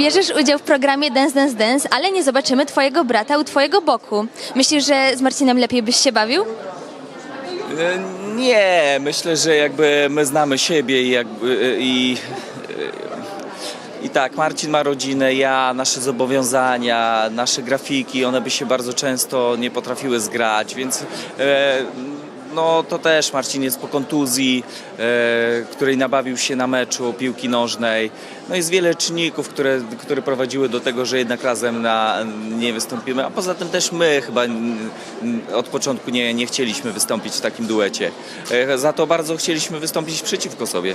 Bierzesz udział w programie Dance Dance Dance, ale nie zobaczymy twojego brata u twojego boku. Myślisz, że z Marcinem lepiej byś się bawił? E, Nie, myślę, że jakby my znamy siebie i jakby e, i, e, i tak, Marcin ma rodzinę, ja, nasze zobowiązania, nasze grafiki, one by się bardzo często nie potrafiły zgrać, więc no to też Marcin jest po kontuzji, e, której nabawił się na meczu piłki nożnej. No jest wiele czynników, które, które prowadziły do tego, że jednak razem na, nie wystąpimy, a poza tym też my chyba mm, od początku nie, nie chcieliśmy wystąpić w takim duecie. E, Za to bardzo chcieliśmy wystąpić przeciwko sobie.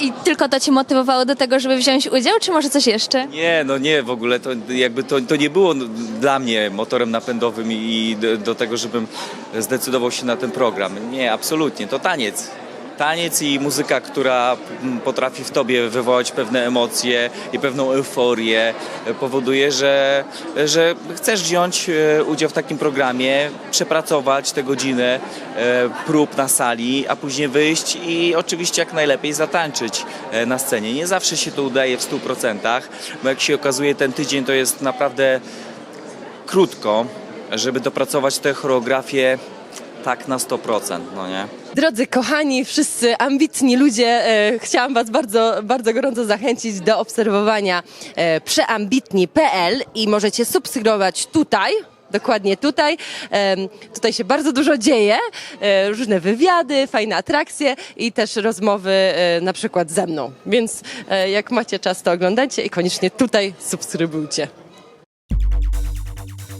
I tylko to cię motywowało do tego, żeby wziąć udział, czy może coś jeszcze? Nie, no nie, w ogóle to jakby to, to nie było dla mnie motorem napędowym i do, do tego, żebym zdecydował się na ten program. Nie, absolutnie, to taniec. Taniec i muzyka, która potrafi w tobie wywołać pewne emocje i pewną euforię, powoduje, że, że chcesz wziąć e, udział w takim programie, przepracować te godziny e, prób na sali, a później wyjść i oczywiście jak najlepiej zatańczyć e, na scenie. Nie zawsze się to udaje w 100%, bo jak się okazuje, ten tydzień to jest naprawdę krótko, żeby dopracować tę choreografię tak na 100%, no nie? Drodzy kochani, wszyscy ambitni ludzie, e, chciałam Was bardzo, bardzo gorąco zachęcić do obserwowania e, przeambitni.pl i możecie subskrybować tutaj. Dokładnie tutaj. Tutaj się bardzo dużo dzieje. e, Różne wywiady, fajne atrakcje i też rozmowy e, na przykład ze mną. Więc e, jak macie czas, to oglądajcie i koniecznie tutaj subskrybujcie.